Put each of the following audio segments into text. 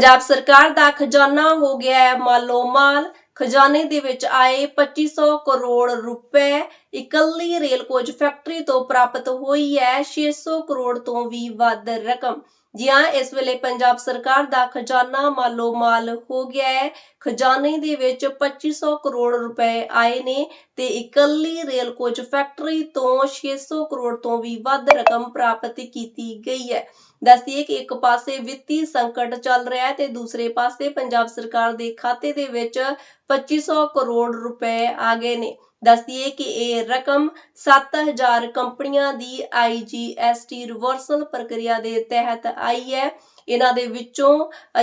ਪੰਜਾਬ ਸਰਕਾਰ ਦਾ ਖਜ਼ਾਨਾ ਹੋ ਗਿਆ ਹੈ। ਮਾਲੋ ਮਾਲ ਖਜ਼ਾਨੇ ਦੇ ਵਿੱਚ ਆਏ 2500 ਕਰੋੜ ਰੁਪਏ ਇਕੱਲੀ ਰੇਲ ਕੋਚ ਫੈਕਟਰੀ ਤੋਂ ਪ੍ਰਾਪਤ ਹੋਈ ਹੈ। 600 ਕਰੋੜ ਤੋਂ ਵੀ ਵੱਧ ਰਕਮ। ਜੀ ਇਸ ਵੇਲੇ ਪੰਜਾਬ ਸਰਕਾਰ ਦਾ ਖਜ਼ਾਨਾ ਮਾਲੋ ਮਾਲ ਹੋ ਗਿਆ ਹੈ। ਖਜ਼ਾਨੇ ਦੇ ਵਿੱਚ 2500 ਕਰੋੜ ਰੁਪਏ ਆਏ ਨੇ ਤੇ ਇਕੱਲੀ ਰੇਲ ਕੋਚ ਫੈਕਟਰੀ ਤੋਂ 600 ਕਰੋੜ ਤੋਂ ਵੀ ਵੱਧ ਰਕਮ ਪ੍ਰਾਪਤ ਕੀਤੀ ਗਈ ਹੈ। ਦੱਸਦੀਏ ਕਿ ਇੱਕ ਪਾਸੇ ਵਿੱਤੀ ਸੰਕਟ ਚੱਲ ਰਿਹਾ ਹੈ ਤੇ ਦੂਸਰੇ ਪਾਸੇ ਪੰਜਾਬ ਸਰਕਾਰ ਦੇ ਖਾਤੇ ਦੇ ਵਿੱਚ 2500 ਕਰੋੜ ਰੁਪਏ ਆ ਗਏ ਨੇ। ਦੱਸਦੀਏ ਕਿ ਇਹ ਰਕਮ 7000 ਕੰਪਨੀਆਂ ਦੀ ਆਈਜੀਐਸਟੀ ਰਿਵਰਸਲ ਪ੍ਰਕਿਰਿਆ ਦੇ ਤਹਿਤ ਆਈ ਹੈ। ਇਹਨਾਂ ਦੇ ਵਿੱਚੋਂ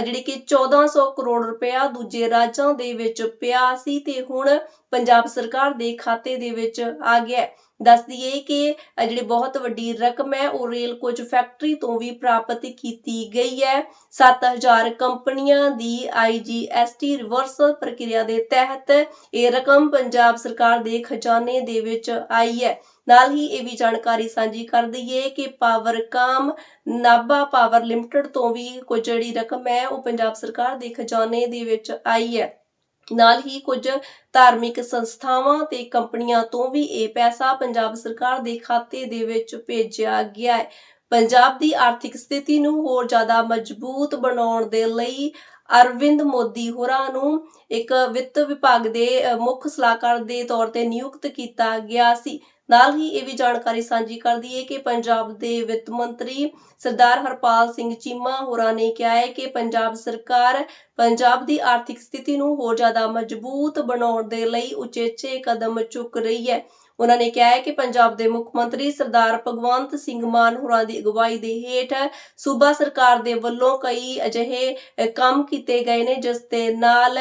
ਜਿਹੜੀ ਕਿ 1400 ਕਰੋੜ ਰੁਪਇਆ ਦੂਜੇ ਰਾਜਾਂ ਦੇ ਵਿੱਚ ਪਿਆ ਸੀ ਤੇ ਹੁਣ ਪੰਜਾਬ ਸਰਕਾਰ ਦੇ ਖਾਤੇ ਦੇ ਵਿੱਚ ਆ ਗਿਆ ਹੈ। ਦੱਸ ਦਈਏ ਕਿ ਜਿਹੜੀ ਬਹੁਤ ਵੱਡੀ ਰਕਮ ਹੈ, ਉਹ ਰੇਲ ਕੋਚ ਫੈਕਟਰੀ ਤੋਂ ਵੀ ਪ੍ਰਾਪਤ ਕੀਤੀ ਗਈ ਹੈ। 7000 ਕੰਪਨੀਆਂ ਦੀ ਆਈਜੀਐਸਟੀ ਰਿਵਰਸਲ ਪ੍ਰਕਿਰਿਆ ਦੇ ਤਹਿਤ ਇਹ ਰਕਮ ਪੰਜਾਬ ਸਰਕਾਰ ਦੇ ਖਜ਼ਾਨੇ ਦੇ ਵਿੱਚ ਆਈ ਹੈ। ਨਾਲ ਹੀ ਇਹ ਵੀ ਜਾਣਕਾਰੀ ਸਾਂਝੀ ਕਰ ਦਈਏ ਕਿ ਪਾਵਰਕਾਮ ਨਾਭਾ ਪਾਵਰ ਲਿਮਟਿਡ ਤੋਂ ਵੀ ਕੁਝ ਜਿਹੜੀ ਰਕਮ ਹੈ, ਉਹ ਪੰਜਾਬ ਸਰਕਾਰ ਦੇ ਖਜ਼ਾਨੇ ਦੇ ਵਿੱਚ ਆਈ ਹੈ। ਨਾਲ ਹੀ ਕੁਝ ਧਾਰਮਿਕ ਸੰਸਥਾਵਾਂ ਤੇ ਕੰਪਨੀਆਂ ਤੋਂ ਵੀ ਇਹ ਪੈਸਾ ਪੰਜਾਬ ਸਰਕਾਰ ਦੇ ਖਾਤੇ ਦੇ ਵਿੱਚ ਭੇਜਿਆ ਗਿਆ ਹੈ। ਪੰਜਾਬ ਦੀ ਆਰਥਿਕ ਸਥਿਤੀ ਨੂੰ ਹੋਰ ਜ਼ਿਆਦਾ ਮਜ਼ਬੂਤ ਬਣਾਉਣ ਦੇ ਲਈ ਅਰਵਿੰਦ ਮੋਦੀ ਹੋਰਾਂ ਨੂੰ ਇੱਕ ਵਿੱਤ ਵਿਭਾਗ ਦੇ ਮੁੱਖ ਸਲਾਹਕਾਰ ਦੇ ਤੌਰ ਤੇ ਨਿਯੁਕਤ ਕੀਤਾ ਗਿਆ ਸੀ। ਨਾਲ ਹੀ ਇਹ ਵੀ ਜਾਣਕਾਰੀ ਸਾਂਝੀ ਕਰਦੀ ਦਈਏ ਕਿ ਪੰਜਾਬ ਦੇ ਵਿੱਤ ਮੰਤਰੀ ਸਰਦਾਰ ਹਰਪਾਲ ਸਿੰਘ ਚੀਮਾ ਹੋਰਾਂ ਨੇ ਕਿਹਾ ਹੈ ਕਿ ਪੰਜਾਬ ਸਰਕਾਰ ਪੰਜਾਬ ਦੀ ਆਰਥਿਕ ਸਥਿਤੀ ਨੂੰ ਹੋਰ ਜ਼ਿਆਦਾ ਮਜ਼ਬੂਤ ਬਣਾਉਣ ਦੇ ਲਈ ਉਚੇਚੇ ਕਦਮ ਚੁੱਕ ਰਹੀ ਹੈ। ਉਹਨਾਂ ਨੇ ਕਿਹਾ ਹੈ ਕਿ ਪੰਜਾਬ ਦੇ ਮੁੱਖ ਮੰਤਰੀ ਸਰਦਾਰ ਭਗਵੰਤ ਸਿੰਘ ਮਾਨ ਹੋਰਾਂ ਦੀ ਅਗਵਾਈ ਦੇ ਹੇਠ ਸੂਬਾ ਸਰਕਾਰ ਦੇ ਵੱਲੋਂ ਕਈ ਅਜਿਹੇ ਕੰਮ ਕੀਤੇ ਗਏ ਨੇ, ਜਿਸ ਦੇ ਨਾਲ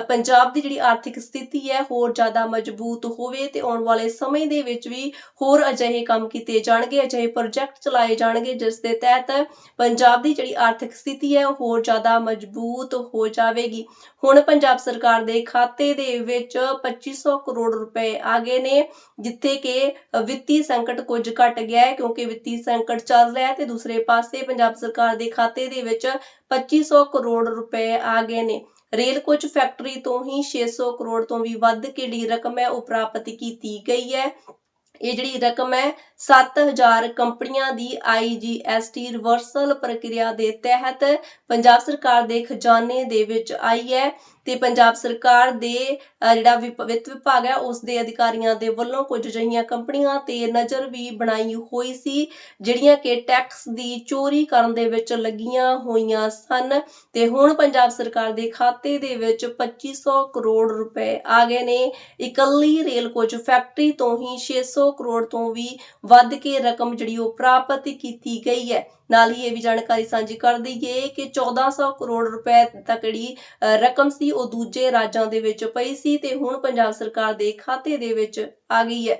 ਪੰਜਾਬ ਦੀ ਜਿਹੜੀ ਆਰਥਿਕ ਸਥਿਤੀ ਹੈ, ਹੋਰ ਜ਼ਿਆਦਾ ਮਜ਼ਬੂਤ ਹੋਵੇ ਤੇ ਆਉਣ ਵਾਲੇ ਸਮੇਂ ਦੇ ਵਿੱਚ ਵੀ ਹੋਰ ਅਜਿਹੇ ਕੰਮ ਕੀਤੇ ਜਾਣਗੇ, ਅਜਿਹੇ ਪ੍ਰੋਜੈਕਟ ਚਲਾਏ ਜਾਣਗੇ, ਜਿਸ ਦੇ ਤਹਿਤ ਪੰਜਾਬ ਦੀ ਜਿਹੜੀ ਆਰਥਿਕ ਸਥਿਤੀ ਹੈ, ਉਹ ਹੋਰ ਜ਼ਿਆਦਾ ਮਜ਼ਬੂਤ ਹੋ ਜਾਵੇਗੀ। ਹੁਣ ਪੰਜਾਬ ਸਰਕਾਰ ਦੇ ਖਾਤੇ ਦੇ ਵਿੱਚ 2500 ਕਰੋੜ ਰੁਪਏ ਆ ਗਏ ਨੇ, ਜਿੱਥੇ ਕਿ ਵਿੱਤੀ ਸੰਕਟ ਕੁਝ ਘਟ ਗਿਆ ਹੈ, ਕਿਉਂਕਿ ਵਿੱਤੀ ਸੰਕਟ ਚੱਲ ਰਿਹਾ ਹੈ ਤੇ ਦੂਸਰੇ ਪਾਸੇ ਪੰਜਾਬ ਸਰਕਾਰ ਦੇ ਖਾਤੇ ਦੇ ਵਿੱਚ 2500 ਕਰੋੜ ਰੁਪਏ ਆ ਗਏ ਨੇ। ਰੇਲ ਕੋਚ ਫੈਕਟਰੀ ਤੋਂ ਹੀ 600 ਕਰੋੜ ਤੋਂ ਵੀ ਵੱਧ ਕਿਹੜੀ ਰਕਮ ਹੈ ਉਹ ਪ੍ਰਾਪਤ ਕੀਤੀ ਗਈ ਹੈ? ਇਹ ਜਿਹੜੀ ਰਕਮ ਹੈ 7000 ਕੰਪਨੀਆਂ ਦੀ ਆਈਜੀਐਸਟੀ ਰਿਵਰਸਲ ਪ੍ਰਕਿਰਿਆ ਦੇ ਤਹਿਤ ਪੰਜਾਬ ਸਰਕਾਰ ਦੇ ਖਜ਼ਾਨੇ ਦੇ ਵਿੱਚ ਆਈ ਹੈ ਤੇ ਪੰਜਾਬ ਸਰਕਾਰ ਦੇ ਜਿਹੜਾ ਵਿੱਤ ਵਿਭਾਗ ਹੈ, ਉਸ ਦੇ ਅਧਿਕਾਰੀਆਂ ਦੇ ਵੱਲੋਂ ਕੁਝ ਅਜਿਹੀਆਂ ਕੰਪਨੀਆਂ ਤੇ ਨਜ਼ਰ ਵੀ ਬਣਾਈ ਹੋਈ ਸੀ, ਜਿਹੜੀਆਂ ਕਿ ਟੈਕਸ ਦੀ ਚੋਰੀ ਕਰਨ ਦੇ ਵਿੱਚ ਲੱਗੀਆਂ ਹੋਈਆਂ ਸਨ ਤੇ ਹੁਣ ਪੰਜਾਬ ਸਰਕਾਰ ਦੇ ਖਾਤੇ ਦੇ ਵਿੱਚ 2500 ਕਰੋੜ ਰੁਪਏ ਆ ਗਏ ਨੇ। ਇਕੱਲੀ ਰੇਲ ਕੋਚ ਫੈਕਟਰੀ ਤੋਂ ਹੀ 600 ਕਰੋੜ ਤੋਂ ਵੀ ਵੱਧ ਕੇ ਰਕਮ ਜਿਹੜੀ ਉਹ ਪ੍ਰਾਪਤ ਕੀਤੀ ਗਈ ਹੈ। ਨਾਲ ਹੀ ਇਹ ਵੀ ਜਾਣਕਾਰੀ ਸਾਂਝੀ ਕਰ ਦਈਏ ਕਿ 1400 ਕਰੋੜ ਰੁਪਏ ਤੱਕ ਜਿਹੜੀ ਰਕਮ ਸੀ ਉਹ ਦੂਜੇ ਰਾਜਾਂ ਦੇ ਵਿੱਚ ਪਈ ਸੀ ਤੇ ਹੁਣ ਪੰਜਾਬ ਸਰਕਾਰ ਦੇ ਖਾਤੇ ਦੇ ਵਿੱਚ ਆ ਗਈ ਹੈ।